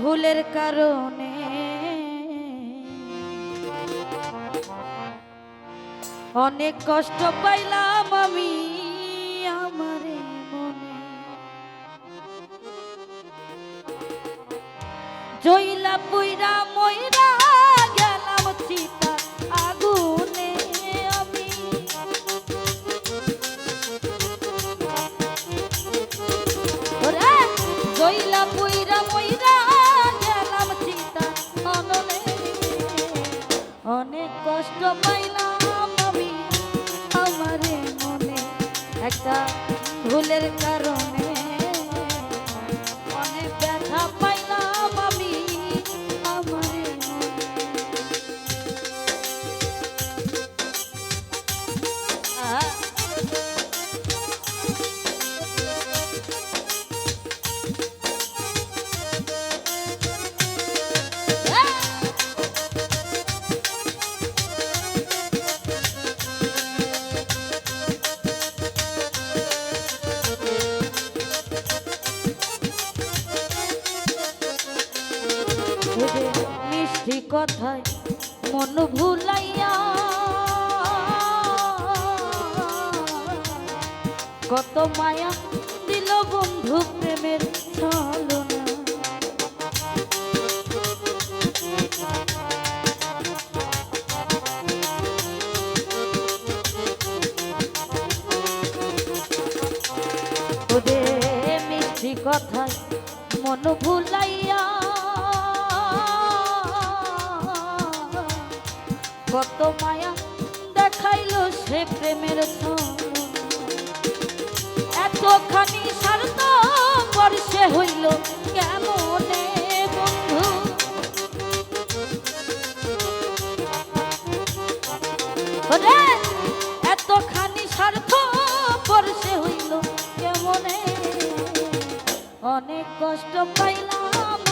ভুলের কারণে। অনেক কষ্ট পাইলাম আমি আমার মনে। জইলা পুইরা মইরা কষ্ট পাইলাম আমি। আমারে মনে একটা ভুলের কারণে ওরে মিষ্টি কথায় মন ভুলাইয়া। কত মায়া দিল বন্ধু প্রেমের ছলনা। ওরে মিষ্টি কথায় মন ভুলাইয়া কত মায়া দেখাইলো সে প্রেমের এতখানি স্বার্থ বর্ষে হইল কেমনে বন্ধু? এতখানি স্বার্থ বর্ষে হইল কেমনে? অনেক কষ্ট পাইলাম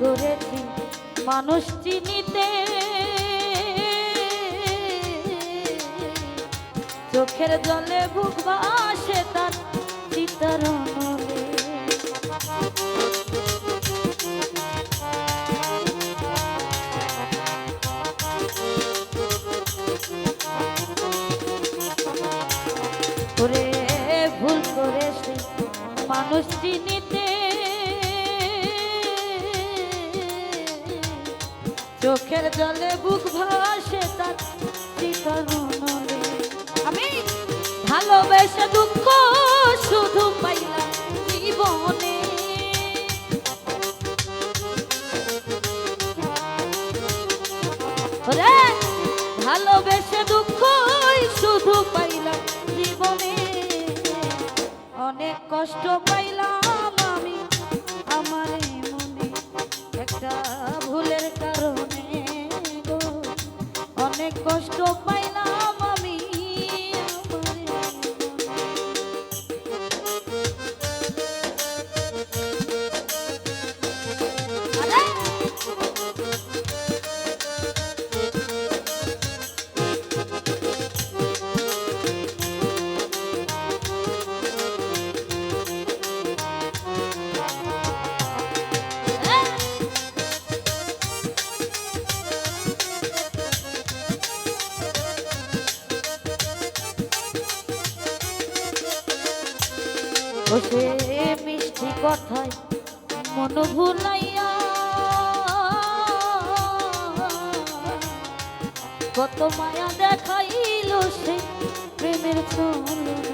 করেছি মানুষ চিনিতে। চোখের জলে বুক বাসে তার চিতারণে করে মানুষ চিনিতে চোখের জলে বুক ভাসে তার আমি ভালোবেসে দুঃখ শুধু পাইলাম জীবনে। রে ভালোবেসে দুঃখই শুধু পাইলাম জীবনে। অনেক কষ্ট পাইলাম ও সে মিষ্টি কথায় মন ভুলাইয়া। কত মায়া দেখাইল সে প্রেমের চলনে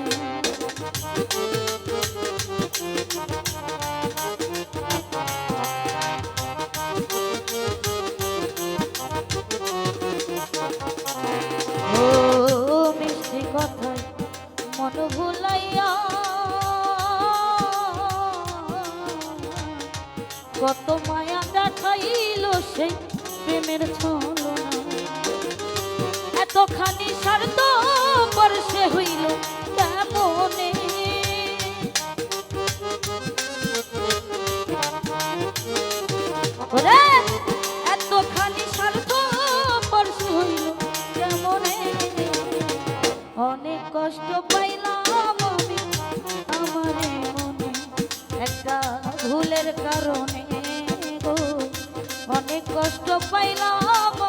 কত মায়া দেখাইল সেই প্রেমের এতখানি স্বার্থ বর্ষে হইল কেমনে? এতখানি হইল অনেক কষ্ট পাইলাম আমি আমারে মনে, একটা ভুলের কারণে। অনেক কষ্ট পাইলাম।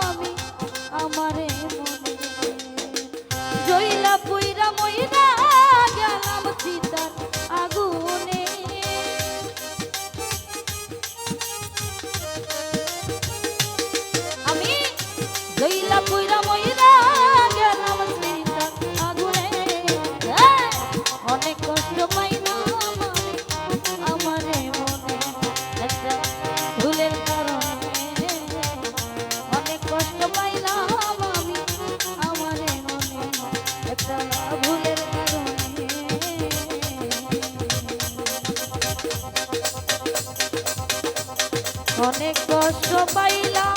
অনেক কষ্ট পাইলাম।